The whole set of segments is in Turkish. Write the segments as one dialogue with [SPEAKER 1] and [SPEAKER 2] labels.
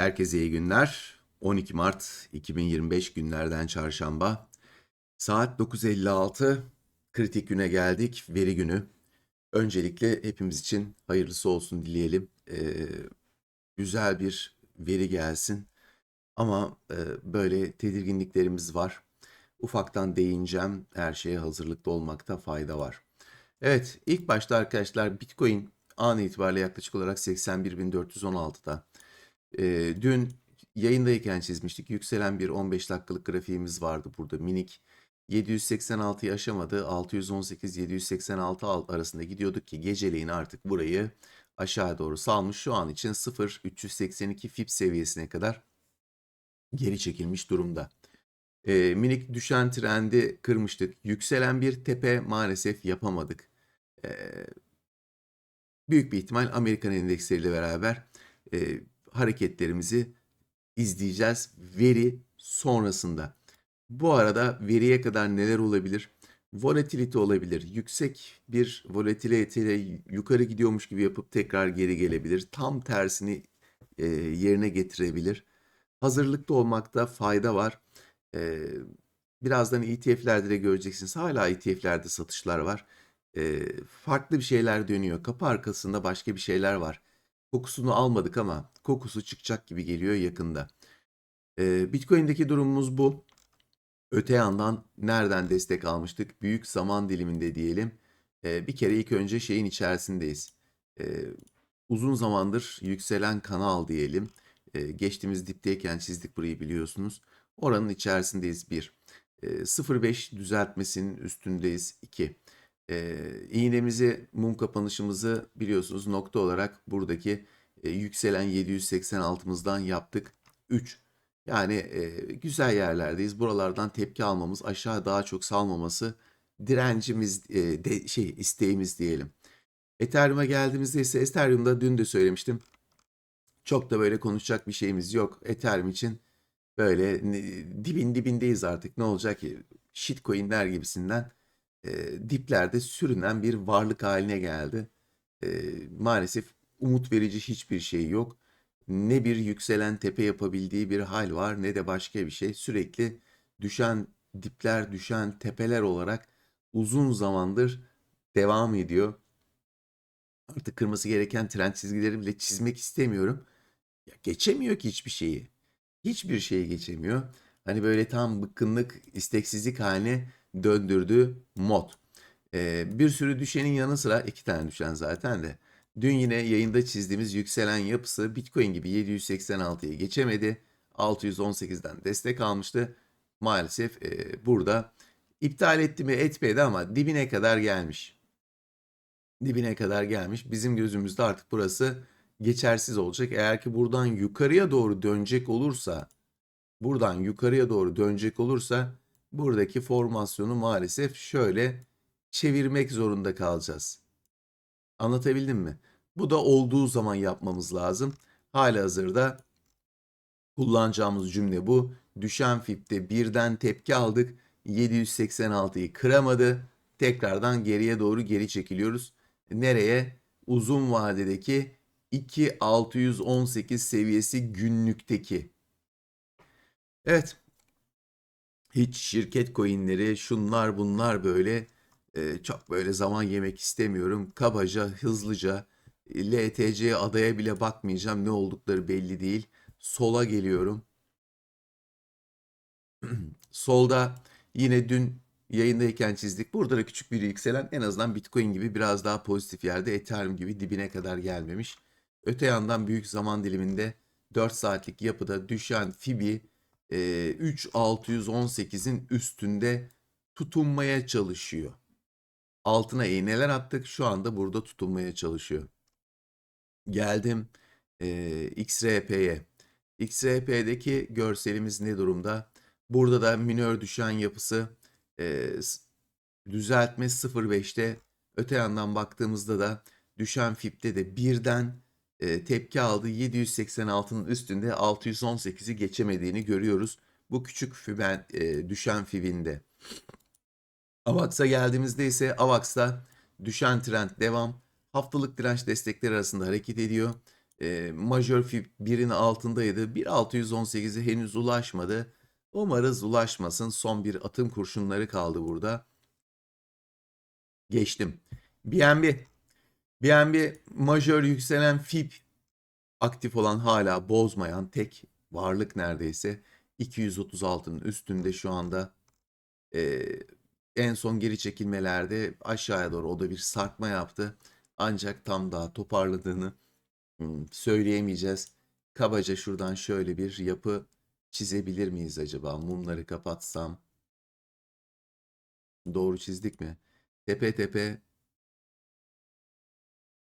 [SPEAKER 1] Herkese iyi günler. 12 Mart 2025 günlerden çarşamba. Saat 9.56. Kritik güne geldik. Veri günü. Öncelikle hepimiz için hayırlısı olsun dileyelim. Ee, güzel bir veri gelsin. Ama e, böyle tedirginliklerimiz var. Ufaktan değineceğim. Her şeye hazırlıklı olmakta fayda var. Evet, ilk başta arkadaşlar Bitcoin an itibariyle yaklaşık olarak 81.416'da. Ee, dün yayındayken çizmiştik. Yükselen bir 15 dakikalık grafiğimiz vardı burada minik. 786'yı aşamadı. 618-786 al- arasında gidiyorduk ki geceleyin artık burayı aşağı doğru salmış. Şu an için 0.382 FIB seviyesine kadar geri çekilmiş durumda. Ee, minik düşen trendi kırmıştık. Yükselen bir tepe maalesef yapamadık. Ee, büyük bir ihtimal Amerikan endeksleriyle beraber e, hareketlerimizi izleyeceğiz veri sonrasında. Bu arada veriye kadar neler olabilir? Volatility olabilir. Yüksek bir volatility ile yukarı gidiyormuş gibi yapıp tekrar geri gelebilir. Tam tersini e, yerine getirebilir. Hazırlıklı olmakta fayda var. E, birazdan ETF'lerde de göreceksiniz. Hala ETF'lerde satışlar var. E, farklı bir şeyler dönüyor. Kapı arkasında başka bir şeyler var. Kokusunu almadık ama kokusu çıkacak gibi geliyor yakında. E, Bitcoin'deki durumumuz bu. Öte yandan nereden destek almıştık? Büyük zaman diliminde diyelim. E, bir kere ilk önce şeyin içerisindeyiz. E, uzun zamandır yükselen kanal diyelim. E, geçtiğimiz dipteyken çizdik burayı biliyorsunuz. Oranın içerisindeyiz 1. E, 0.5 düzeltmesinin üstündeyiz 2. E, iğnemizi, mum kapanışımızı biliyorsunuz nokta olarak buradaki e, yükselen 786'mızdan yaptık. 3. Yani e, güzel yerlerdeyiz. Buralardan tepki almamız, aşağı daha çok salmaması direncimiz e, de, şey isteğimiz diyelim. Ethereum'a geldiğimizde ise Ethereum'da dün de söylemiştim. Çok da böyle konuşacak bir şeyimiz yok. Ethereum için böyle dibin dibindeyiz artık. Ne olacak ki? Shitcoin'ler gibisinden e, diplerde sürünen bir varlık haline geldi. E, maalesef umut verici hiçbir şey yok. Ne bir yükselen tepe yapabildiği bir hal var ne de başka bir şey. Sürekli düşen dipler, düşen tepeler olarak uzun zamandır devam ediyor. Artık kırması gereken trend çizgileri bile çizmek istemiyorum. Ya geçemiyor ki hiçbir şeyi. Hiçbir şeyi geçemiyor. Hani böyle tam bıkkınlık, isteksizlik haline döndürdü mod. Ee, bir sürü düşenin yanı sıra iki tane düşen zaten de. Dün yine yayında çizdiğimiz yükselen yapısı Bitcoin gibi 786'yı geçemedi. 618'den destek almıştı. Maalesef e, burada iptal etti mi etmedi ama dibine kadar gelmiş. Dibine kadar gelmiş. Bizim gözümüzde artık burası geçersiz olacak. Eğer ki buradan yukarıya doğru dönecek olursa buradan yukarıya doğru dönecek olursa buradaki formasyonu maalesef şöyle çevirmek zorunda kalacağız. Anlatabildim mi? Bu da olduğu zaman yapmamız lazım. Halihazırda kullanacağımız cümle bu. Düşen fipte birden tepki aldık. 786'yı kıramadı. Tekrardan geriye doğru geri çekiliyoruz. Nereye? Uzun vadedeki 2618 seviyesi günlükteki. Evet. Hiç şirket coinleri şunlar bunlar böyle e, çok böyle zaman yemek istemiyorum. Kabaca, hızlıca e, LTC adaya bile bakmayacağım. Ne oldukları belli değil. Sola geliyorum. Solda yine dün yayındayken çizdik. Burada da küçük bir yükselen en azından Bitcoin gibi biraz daha pozitif yerde Ethereum gibi dibine kadar gelmemiş. Öte yandan büyük zaman diliminde 4 saatlik yapıda düşen Fibi e, 3618'in üstünde tutunmaya çalışıyor. Altına iğneler attık. Şu anda burada tutunmaya çalışıyor. Geldim e, XRP'ye. XRP'deki görselimiz ne durumda? Burada da minör düşen yapısı e, düzeltme 0.5'te. Öte yandan baktığımızda da düşen fipte de birden e, tepki aldı. 786'nın üstünde 618'i geçemediğini görüyoruz. Bu küçük fiben, e, düşen fibinde. AVAX'a geldiğimizde ise AVAX'ta düşen trend devam. Haftalık direnç destekleri arasında hareket ediyor. E, majör fib 1'in altındaydı. 1.618'e henüz ulaşmadı. Umarız ulaşmasın. Son bir atım kurşunları kaldı burada. Geçtim. BNB. BNB majör yükselen fib aktif olan hala bozmayan tek varlık neredeyse 236'nın üstünde şu anda Ee, en son geri çekilmelerde aşağıya doğru o da bir sarkma yaptı. Ancak tam daha toparladığını hmm, söyleyemeyeceğiz. Kabaca şuradan şöyle bir yapı çizebilir miyiz acaba? Mumları kapatsam. Doğru çizdik mi? Tepe tepe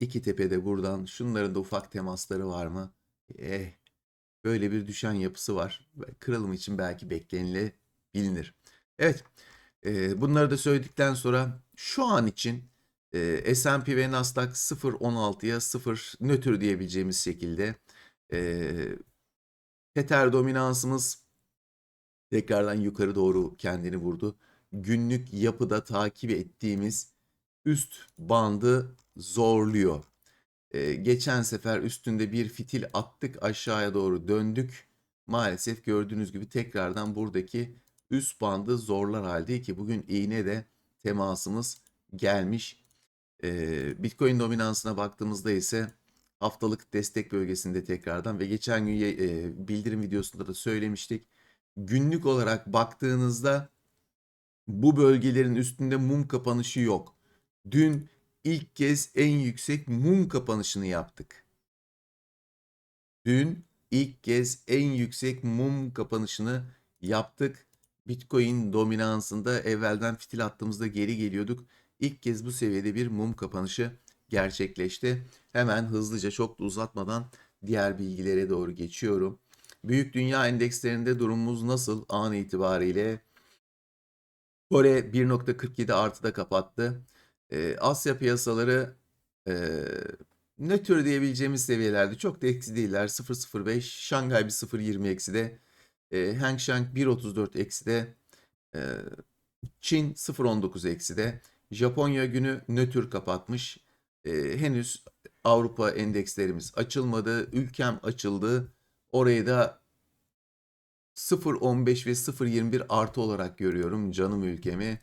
[SPEAKER 1] iki tepede buradan şunların da ufak temasları var mı? Eh böyle bir düşen yapısı var. Kırılım için belki beklenilebilir. Evet e, bunları da söyledikten sonra şu an için e, S&P ve Nasdaq 0.16'ya 0 nötr diyebileceğimiz şekilde e, Tether dominansımız tekrardan yukarı doğru kendini vurdu. Günlük yapıda takip ettiğimiz üst bandı zorluyor. Ee, geçen sefer üstünde bir fitil attık aşağıya doğru döndük. Maalesef gördüğünüz gibi tekrardan buradaki üst bandı zorlar halde ki bugün iğne de temasımız gelmiş. Ee, Bitcoin dominansına baktığımızda ise haftalık destek bölgesinde tekrardan ve geçen gün e, bildirim videosunda da söylemiştik. Günlük olarak baktığınızda bu bölgelerin üstünde mum kapanışı yok. Dün ilk kez en yüksek mum kapanışını yaptık. Dün ilk kez en yüksek mum kapanışını yaptık. Bitcoin dominansında evvelden fitil attığımızda geri geliyorduk. İlk kez bu seviyede bir mum kapanışı gerçekleşti. Hemen hızlıca çok da uzatmadan diğer bilgilere doğru geçiyorum. Büyük dünya endekslerinde durumumuz nasıl an itibariyle? Kore 1.47 artıda kapattı. Ee, Asya piyasaları e, nötr diyebileceğimiz seviyelerde çok da eksi değiller. 0.05, Şanghay bir 0.20 eksi de, e, Hang Seng 1.34 eksi de, e, Çin 0.19 eksi de, Japonya günü nötr kapatmış. E, henüz Avrupa endekslerimiz açılmadı. Ülkem açıldı. Orayı da 0.15 ve 0.21 artı olarak görüyorum canım ülkemi.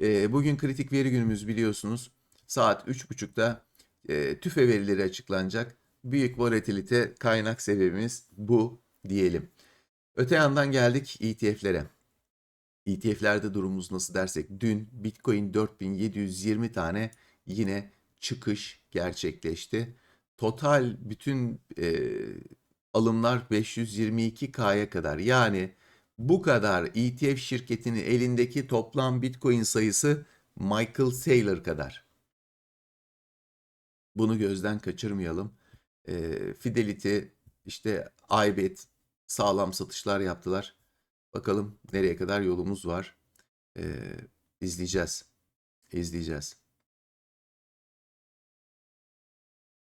[SPEAKER 1] E, bugün kritik veri günümüz biliyorsunuz. Saat 3.30'da e, tüfe verileri açıklanacak. Büyük volatilite kaynak sebebimiz bu diyelim. Öte yandan geldik ETF'lere. ETF'lerde durumumuz nasıl dersek dün Bitcoin 4720 tane yine çıkış gerçekleşti. Total bütün e, alımlar 522K'ya kadar yani bu kadar ETF şirketinin elindeki toplam Bitcoin sayısı Michael Saylor kadar. Bunu gözden kaçırmayalım. E, Fidelity, işte iBet sağlam satışlar yaptılar. Bakalım nereye kadar yolumuz var. E, izleyeceğiz. İzleyeceğiz.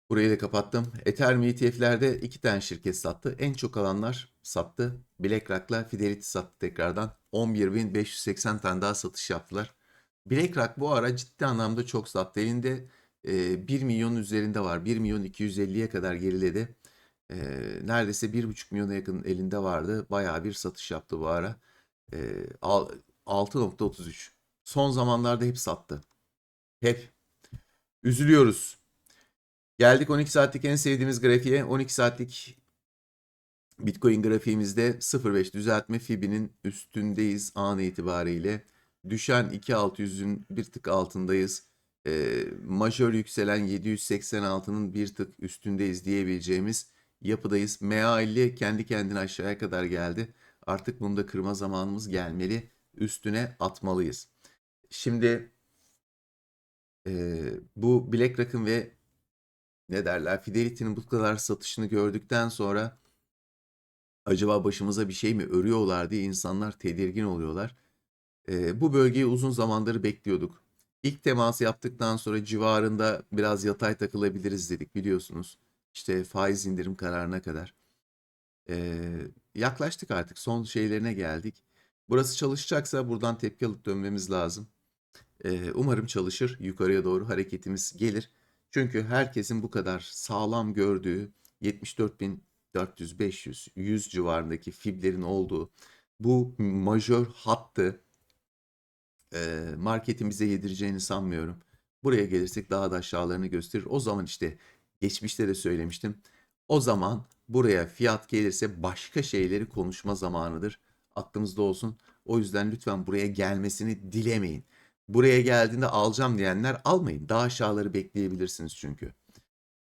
[SPEAKER 1] Burayı da kapattım. Ethereum ETF'lerde iki tane şirket sattı. En çok alanlar sattı. BlackRock'la Fidelity sattı tekrardan. 11.580 tane daha satış yaptılar. BlackRock bu ara ciddi anlamda çok sattı. Elinde e, 1 milyon üzerinde var. 1 milyon 250'ye kadar geriledi. E, neredeyse 1,5 milyona yakın elinde vardı. Bayağı bir satış yaptı bu ara. E, 6.33. Son zamanlarda hep sattı. Hep. Üzülüyoruz. Geldik 12 saatlik en sevdiğimiz grafiğe. 12 saatlik Bitcoin grafiğimizde 0.5 düzeltme Fibi'nin üstündeyiz an itibariyle. Düşen 2600'ün bir tık altındayız. E, majör yükselen 786'nın bir tık üstündeyiz diyebileceğimiz yapıdayız. MA50 kendi kendine aşağıya kadar geldi. Artık bunda kırma zamanımız gelmeli. Üstüne atmalıyız. Şimdi e, bu BlackRock'ın ve ne derler Fidelity'nin bu kadar satışını gördükten sonra acaba başımıza bir şey mi örüyorlar diye insanlar tedirgin oluyorlar. E, bu bölgeyi uzun zamandır bekliyorduk. İlk teması yaptıktan sonra civarında biraz yatay takılabiliriz dedik biliyorsunuz. İşte faiz indirim kararına kadar. E, yaklaştık artık son şeylerine geldik. Burası çalışacaksa buradan tepki alıp dönmemiz lazım. E, umarım çalışır. Yukarıya doğru hareketimiz gelir. Çünkü herkesin bu kadar sağlam gördüğü 74.400, 500, 100 civarındaki fiblerin olduğu bu majör hattı e, marketin bize yedireceğini sanmıyorum. Buraya gelirsek daha da aşağılarını gösterir. O zaman işte geçmişte de söylemiştim. O zaman buraya fiyat gelirse başka şeyleri konuşma zamanıdır. Aklımızda olsun. O yüzden lütfen buraya gelmesini dilemeyin. Buraya geldiğinde alacağım diyenler almayın. Daha aşağıları bekleyebilirsiniz çünkü.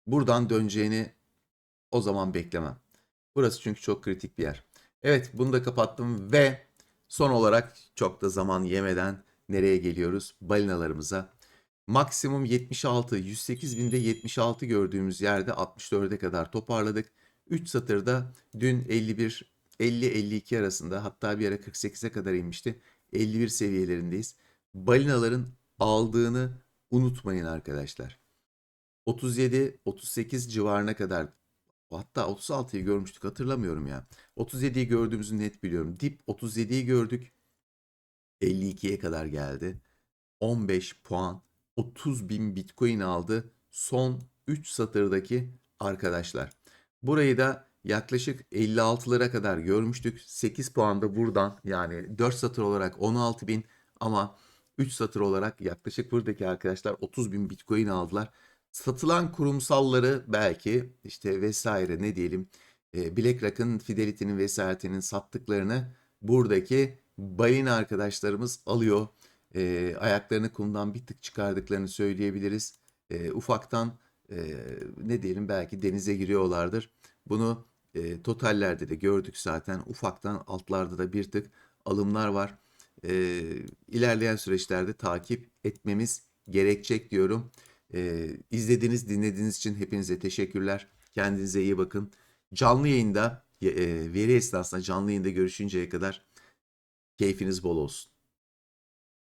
[SPEAKER 1] Buradan döneceğini o zaman beklemem. Burası çünkü çok kritik bir yer. Evet bunu da kapattım ve son olarak çok da zaman yemeden nereye geliyoruz? Balinalarımıza. Maksimum 76, 108 binde 76 gördüğümüz yerde 64'e kadar toparladık. 3 satırda dün 51, 50-52 arasında hatta bir ara 48'e kadar inmişti. 51 seviyelerindeyiz. Balinaların aldığını unutmayın arkadaşlar. 37-38 civarına kadar hatta 36'yı görmüştük hatırlamıyorum ya. 37'yi gördüğümüzü net biliyorum. Dip 37'yi gördük. 52'ye kadar geldi. 15 puan 30 bin bitcoin aldı son 3 satırdaki arkadaşlar. Burayı da yaklaşık 56'lara kadar görmüştük. 8 puan da buradan yani 4 satır olarak 16 bin ama 3 satır olarak yaklaşık buradaki arkadaşlar 30 bin bitcoin aldılar. Satılan kurumsalları belki işte vesaire ne diyelim e, BlackRock'ın, Fidelity'nin vesairenin sattıklarını buradaki balina arkadaşlarımız alıyor. E, ayaklarını kumdan bir tık çıkardıklarını söyleyebiliriz. E, ufaktan e, ne diyelim belki denize giriyorlardır. Bunu e, totallerde de gördük zaten. Ufaktan altlarda da bir tık alımlar var. E, ilerleyen süreçlerde takip etmemiz gerekecek diyorum. E, izlediğiniz, dinlediğiniz için hepinize teşekkürler. Kendinize iyi bakın. Canlı yayında, e, veri esnasında canlı yayında görüşünceye kadar keyfiniz bol olsun.